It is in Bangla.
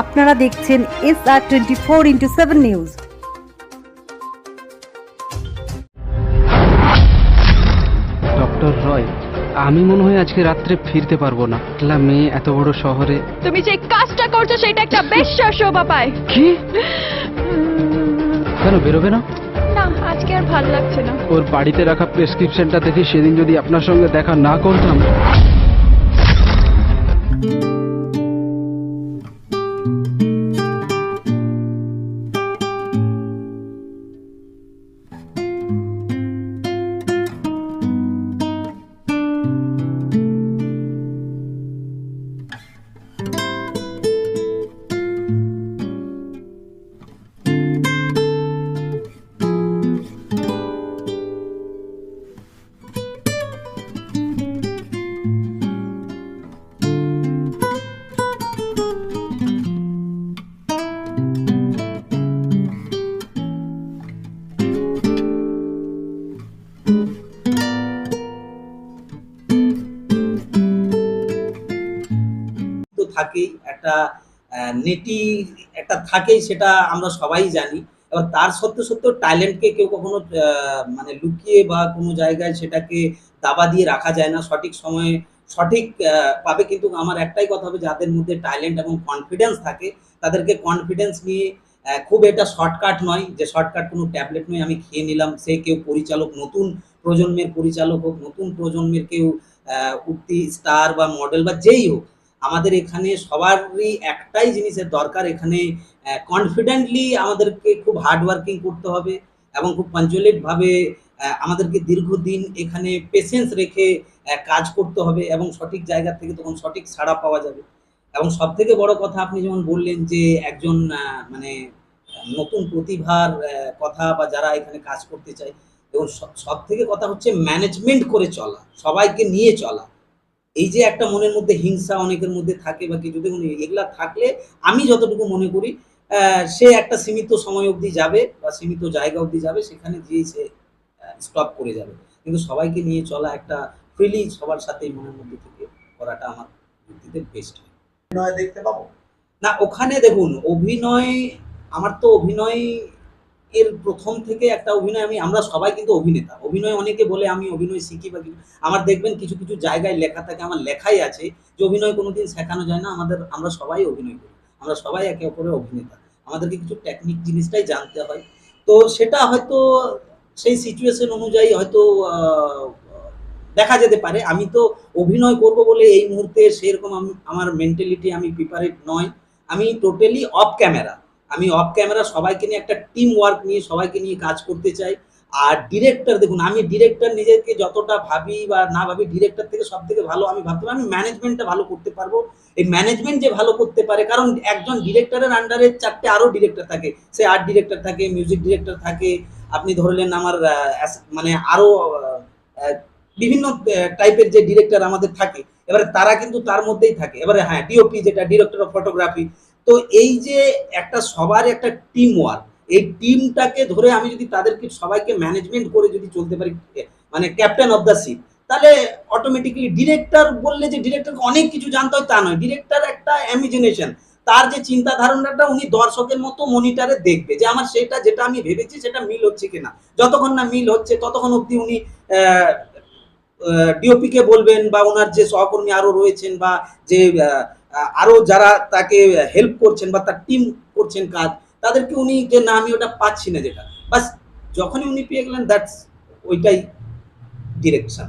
আপনারা দেখছেন S R twenty four into seven news doctor Roy আমি মনে হয় আজকে রাত্রে ফিরতে পারব না। একলা মেয়ে এত বড় শহরে তুমি যে কাজটা করছ সেটা একটা বেশ শোভা পায় কি? কেন বেরোবে না? না আজকে আর ভালো লাগছে না। ওর বাড়িতে রাখা প্রেসক্রিপশনটা দেখে সেদিন যদি আপনার সঙ্গে দেখা না করতাম। থাকেই, একটা নেটি একটা থাকেই, সেটা আমরা সবাই জানি। এবার তার সত্ত্বেও সত্ত্বেও ট্যালেন্টকে কেউ কখনো মানে লুকিয়ে বা কোনো জায়গায় সেটাকে দাবা দিয়ে রাখা যায় না। সঠিক সময়ে সঠিক পাবে কিন্তু আমার একটাই কথা হবে, যাদের মধ্যে ট্যালেন্ট এবং কনফিডেন্স থাকে, তাদেরকে কনফিডেন্স নিয়ে খুব এটা শর্টকাট নয়। যে শর্টকাট কোনো ট্যাবলেট নয়, আমি খেয়ে নিলাম, সে কেউ পরিচালক, নতুন প্রজন্মের পরিচালক হোক, নতুন প্রজন্মের কেউ উঠতি স্টার বা মডেল বা যেই হোক আমাদের এখানে সবারই একটাই জিনিসের দরকার এখানে কনফিডেন্টলি আমাদেরকে খুব হার্ড ওয়ার্কিং করতে হবে এবং খুব পাঞ্চুয়েট ভাবে আমাদেরকে দীর্ঘদিন এখানে পেশেন্স রেখে কাজ করতে হবে এবং সঠিক জায়গা থেকে তখন সঠিক সাড়া পাওয়া যাবে। এবং সব থেকে বড় কথা আপনি যেমন বললেন যে একজন মানে নতুন প্রতিভার কথা বা যারা এখানে কাজ করতে চায় এবং সব থেকে কথা হচ্ছে ম্যানেজমেন্ট করে চলা, সবাইকে নিয়ে চলা। এই যে একটা মনের মধ্যে হিংসা অনেকের মধ্যে থাকে বা কিছু দেখুন এগুলা থাকলে আমি যতটুকু মনে করি সে একটা সীমিত সময় অবধি যাবে বা সীমিত জায়গা অবধি যাবে সেখানে গিয়েই সে স্টপ করে যাবে। কিন্তু সবাইকে নিয়ে চলা একটা ফ্রিলি সবার সাথেই মনের মধ্যে থেকে করাটা আমার যুক্তিতে বেস্ট হয়। দেখতে পাবো? না ওখানে দেখুন অভিনয় আমার তো অভিনয় এর প্রথম থেকে একটা অভিনয় আমি, আমরা সবাই কিন্তু অভিনেতা। অভিনয় অনেকে বলে, আমি অভিনয় শিখি বা কিছু। আমার দেখবেন কিছু কিছু জায়গায় লেখা থাকে, আমার লেখাই আছে যে অভিনয় কোনোদিন শেখানো যায় না। আমাদের, আমরা সবাই অভিনয় করি। আমরা সবাই একে অপরের অভিনেতা। আমাদেরকে কিছু টেকনিক জিনিসটাই জানতে হয়। তো সেটা হয়তো সেই সিচুয়েশন অনুযায়ী হয়তো দেখা যেতে পারে। আমি তো অভিনয় করব বলে এই মুহূর্তে সেরকম আমার মেন্টালিটি আমি প্রিপারেট নয়। আমি টোটালি অফ ক্যামেরা আমি অফ ক্যামেরা সবাইকে নিয়ে একটা টিম ওয়ার্ক নিয়ে সবাইকে নিয়ে কাজ করতে চাই। আর ডিরেক্টর দেখুন, আমি ডিরেক্টর নিজেকে যতটা ভাবি বা না ভাবি ডিরেক্টর থেকে সব থেকে ভালো আমি ভাবতে পারি আমি ম্যানেজমেন্টটা ভালো করতে পারব। এই ম্যানেজমেন্ট যে ভালো করতে পারে, কারণ একজন ডিরেক্টরের আন্ডারে চারটে আরও ডিরেক্টর থাকে। সে আর্ট ডিরেক্টর থাকে মিউজিক ডিরেক্টর থাকে, আপনি ধরলেন আমার মানে আরও বিভিন্ন টাইপের যে ডিরেক্টর আমাদের থাকে, এবারে তারা কিন্তু তার মধ্যেই থাকে। এবারে হ্যাঁ ডিওপি যেটা ডিরেক্টর অফ ফটোগ্রাফি তো এই যে একটা সবার একটা টিম ওয়ার্ক এই টিমটাকে ধরে আমি যদি তাদেরকে, সবাইকে ম্যানেজমেন্ট করে যদি চলতে পারি মানে ক্যাপ্টেন অফ দ্য শিপ তাহলে অটোমেটিক্যালি ডিরেক্টর বললে যে ডিরেক্টরকে অনেক কিছু জানতে হয় তা নয়। ডিরেক্টর একটা অ্যামিজিনেশন তার যে চিন্তা ধারণাটা উনি দর্শকের মতো মনিটারে দেখবে যে আমার সেটা, যেটা আমি ভেবেছি সেটা মিল হচ্ছে কিনা। যতক্ষণ না মিল হচ্ছে, ততক্ষণ অবধি উনি ডিওপি কে বলবেন বা ওনার যে সহকর্মী আরও রয়েছেন বা যে আহ, আহ, আরও যারা তাকে হেল্প করছেন বা তার টিম করছেন কাজ তাদেরকে উনি যে না আমি ওটা পাচ্ছি না যেটা। বাস যখনই উনি পেয়ে গেলেন দ্যাটস ওইটাই ডিরেকশন